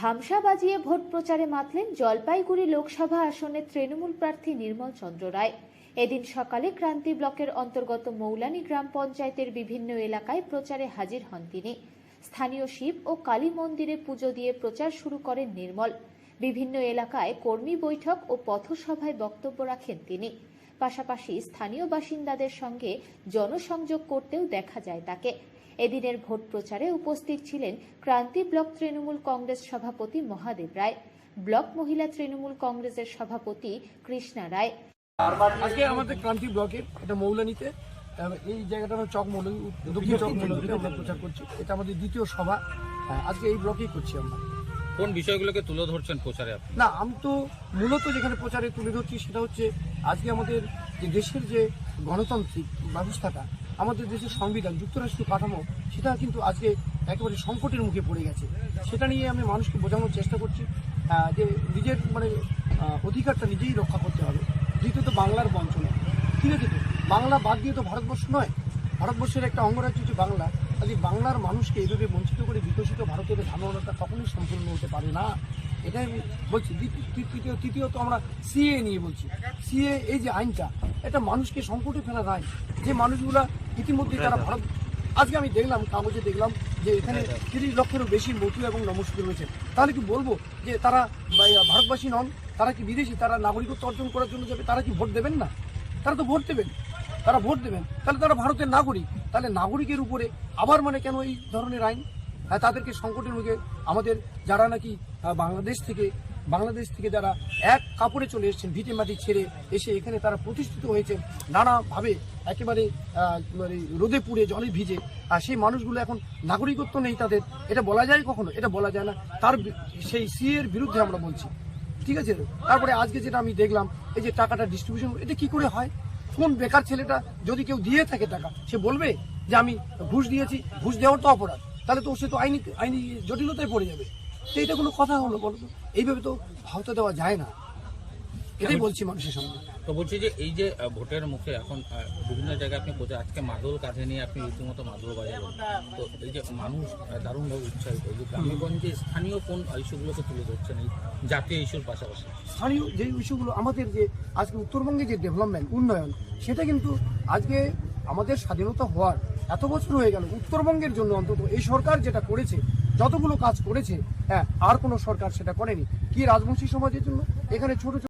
ধামসা বাজিয়ে ভোট প্রচারে মাতলেন জলপাইগুড়ি লোকসভা আসনের তৃণমূল প্রার্থী নির্মল চন্দ্র রায়। এদিন সকালে ক্রান্তি ব্লকের অন্তর্গত মৌলানী গ্রাম পঞ্চায়েতের বিভিন্ন এলাকায় প্রচারে হাজির হন তিনি। স্থানীয় শিব ও কালী মন্দিরে পুজো দিয়ে প্রচার শুরু করেন নির্মল। বিভিন্ন এলাকায় কর্মী বৈঠক ও পথসভায় বক্তব্য রাখেন তিনি। পাশাপাশি স্থানীয় বাসিন্দাদের সঙ্গে জনসংযোগ করতেও দেখা যায় তাকে। এদিনের ভোট প্রচারে উপস্থিত ছিলেন ক্রান্তি ব্লক তৃণমূল কংগ্রেস সভাপতি মহাদেব রায় ব্লক মহিলা তৃণমূল কংগ্রেসের সভাপতি কৃষ্ণা রায়। আজকে আমাদের ক্রান্তি ব্লকের এটা মৌলানিতে এই জায়গাটা আমরা চক মৌলানি দক্ষিণ চক মৌলানিতে আমরা প্রচার করছি। এটা আমাদের দ্বিতীয় সভা। হ্যাঁ, আজকে এই ব্লকেই করছি আমরা। কোন বিষয়গুলোকে তুলে ধরছেন প্রচারে আপনি? না আমি তো মূলত যেখানে প্রচারে তুলে ধরছি সেটা হচ্ছে আজকে আমাদের যে দেশের যে গণতান্ত্রিক ব্যবস্থাটা আমাদের দেশের সংবিধান, যুক্তরাষ্ট্র কাঠামো, সেটা কিন্তু আজকে একেবারে সংকটের মুখে পড়ে গেছে। সেটা নিয়ে আমি মানুষকে বোঝানোর চেষ্টা করছি যে নিজের মানে অধিকারটা নিজেই রক্ষা করতে হবে। দ্বিতীয়ত বাংলার বঞ্চনা। ঠিক আছে তো? বাংলা বাদ দিয়ে তো ভারতবর্ষ নয়। ভারতবর্ষের একটা অঙ্গরাজ্য হচ্ছে বাংলা। কাজে বাংলার মানুষকে এইভাবে বঞ্চিত করে বিকশিত ভারতের ধারণাটা কখনোই সম্পূর্ণ হতে পারে না। এটাই আমি বলছি। তৃতীয়, তৃতীয়ত আমরা সিএ নিয়ে বলছি। সিএ এই যে আইনটা, এটা মানুষকে সংকটে ফেলা আইন। যে মানুষগুলা ইতিমধ্যে তারা ভারত আজকে আমি দেখলাম কাগজে দেখলাম যে এখানে তিরিশ লক্ষেরও বেশি মতু এবং নমস্কার রয়েছে। তাহলে কি বলব যে তারা ভারতবাসী নন তারা কি বিদেশি তারা নাগরিকত্ব অর্জন করার জন্য যাবে তারা কি ভোট দেবেন না? তারা তো ভোট দেবেন। তারা ভোট দেবেন। তাহলে তারা ভারতের নাগরিক। তাহলে নাগরিকের উপরে আবার মানে কেন এই ধরনের আইন? হ্যাঁ তাদেরকে সংকটের মুখে আমাদের যারা নাকি বাংলাদেশ থেকে বাংলাদেশ থেকে যারা এক কাপড়ে চলে এসেছেন, ভিটে মাটি ছেড়ে এসে এখানে তারা প্রতিষ্ঠিত হয়েছেন, নানাভাবে একেবারে মানে রোদে পুড়ে জলে ভিজে। আর সেই মানুষগুলো এখন নাগরিকত্ব নেই তাদের। এটা বলা যায় কখনো? এটা বলা যায় না। তার সেই সিএর বিরুদ্ধে আমরা বলছি। ঠিক আছে? তারপরে আজকে যেটা আমি দেখলাম, এই যে টাকাটা ডিস্ট্রিবিউশন এটা কি করে হয়? কোন বেকার ছেলেটা যদি কেউ দিয়ে থাকে টাকা, সে বলবে যে আমি ঘুষ দিয়েছি, ঘুষ দেওয়ার তো অপরাধ। তাহলে তো সে তো আইনি আইনি জটিলতায় পড়ে যাবে। তো এটা কোনো কথা হলো বলো তো? এইভাবে তো ভাওতা দেওয়া যায় না। এটাই বলছি মানুষের সামনে তো বলছি যে এই যে ভোটের মুখে এখন বিভিন্ন জায়গায় আপনি প্রচার আজকে মাদল কাঁধে নিয়ে আপনি রীতিমতো মাদল বাজাবেন তো এই যে মানুষ দারুণভাবে উৎসাহিত এই যে গ্রামেগঞ্জে স্থানীয় কোন ইস্যুগুলোকে তুলে ধরছেন এই জাতীয় ইস্যুর পাশাপাশি? স্থানীয় যে ইস্যুগুলো আমাদের যে আজকে উত্তরবঙ্গে যে ডেভেলপমেন্ট উন্নয়ন সেটা কিন্তু আজকে আমাদের স্বাধীনতা হওয়ার এত বছর হয়ে গেল। উত্তরবঙ্গের জন্য অন্তত এই সরকার যেটা করেছে যতগুলো কাজ করেছে হ্যাঁ আর কোনো সরকার সেটা করেনি। কি রাজবংশী সমাজের জন্য? এখানে ছোট